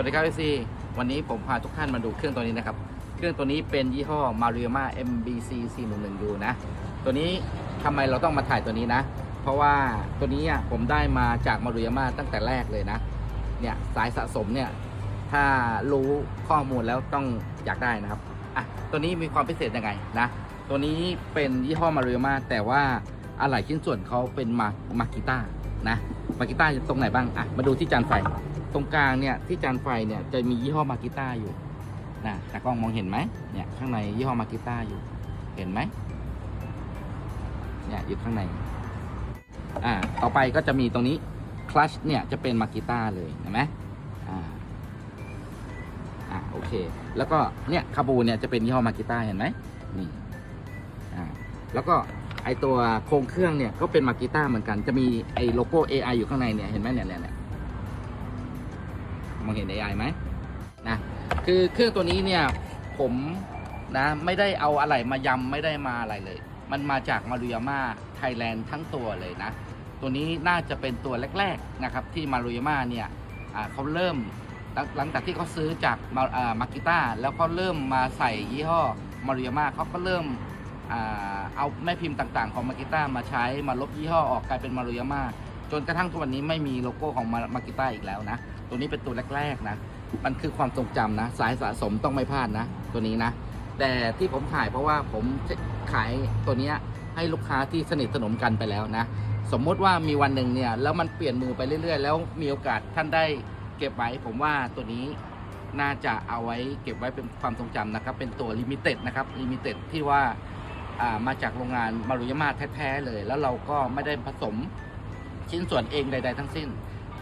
วัสดีครับพี่ซีวันนี้ผมพาทุกท่านมาดูเครื่องตัวนี้นะครับ เครื่องตัวนี้เป็นยี่ห้อ Marioma MBC 411U นะ ตัวนี้ทำไมเราต้องมาถ่ายตัวนี้นะ เพราะว่าตัวนี้อะผมได้มาจาก Marioma ตั้งแต่แรกเลยนะ เนี่ยสายสะสมเนี่ย ถ้ารู้ข้อมูลแล้วต้องอยากได้นะครับ อะ ตัวนี้มีความพิเศษยังไงนะ ตัวนี้เป็นยี่ห้อ Marioma แต่ว่าอะไหล่ชิ้นส่วนเขาเป็นมามากิต้านะ มากิต้าตรงไหนบ้าง อะ มาดูที่จานไฟ ตรงกลางเนี่ยที่จานไฟเนี่ยจะมียี่ห้อมากิต้าอยู่นะตากล้องมองเห็นไหมเนี่ยข้างในยี่ห้อมากิต้าอยู่ เห็นไหมเนี่ยอยู่ข้างในอ่าต่อไปก็จะมีตรงนี้คลัชเนี่ยจะเป็นมากิต้าเลยเห็นไหมอ่าอ่าโอเค แล้วก็เนี่ยคาบูเนี่ยจะเป็นยี่ห้อมากิต้าเห็นไหมนี่อ่าแล้วก็ไอตัวโครงเครื่องเนี่ยก็เป็นมากิต้าเหมือนกัน จะมีไอโลโก้ AI อยู่ข้างในเนี่ยเห็นไหมเนี่ยเนี่ยเนี่ย มองเห็น AI ไหมนะคือเครื่องตัวนี้เนี่ยผมนะไม่ได้เอาอะไรมายำไม่ได้มาอะไรเลย มันมาจากมารุยาม่าไทยแลนด์ทั้งตัวเลยนะ ตัวนี้น่าจะเป็นตัวแรกๆนะครับที่มารุยาม่าเนี่ยเขาเริ่มหลังจากที่เขาซื้อจากมาอ่ามากิต้าแล้วก็เริ่มมาใส่ยี่ห้อมารุยาม่าเขาก็เริ่มเอาแม่พิมพ์ต่างๆ ของมากิต้ามาใช้มาลบยี่ห้อออกกลายเป็นมารุยาม่าจนกระทั่งทุกวันนี้ไม่มีโลโก้ของมากิต้าอีกแล้วนะ ตัวนี้เป็นตัวแรกๆนะ มันคือความทรงจำนะ สายสะสมต้องไม่พลาดนะ ตัวนี้นะ แต่ที่ผมถ่ายเพราะว่าผมขายตัวนี้ให้ลูกค้าที่สนิทสนมกันไปแล้วนะ สมมติว่ามีวันหนึ่งเนี่ย แล้วมันเปลี่ยนมือไปเรื่อยๆ แล้วมีโอกาสท่านได้เก็บไว้ ผมว่าตัวนี้น่าจะเอาไว้เก็บไว้เป็นความทรงจำนะครับ เป็นตัวลิมิเต็ดนะครับ ลิมิเต็ดที่ว่าอ่ามาจากโรงงานมารุยามาแท้ๆเลย แล้วเราก็ไม่ได้ผสมชิ้นส่วนเองใด ๆ ทั้งสิ้น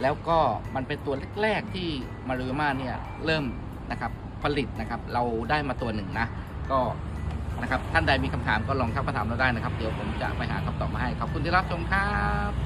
แล้วก็มันเป็นตัวแรก ๆที่มารูมาเนี่ยเริ่มนะครับผลิตนะครับ เราได้มาตัวหนึ่งนะ ก็นะครับท่านใดมีคำถามก็ลองทักมาถามเราได้นะครับ เดี๋ยวผมจะไปหาคำตอบมาให้ขอบคุณที่รับชมครับ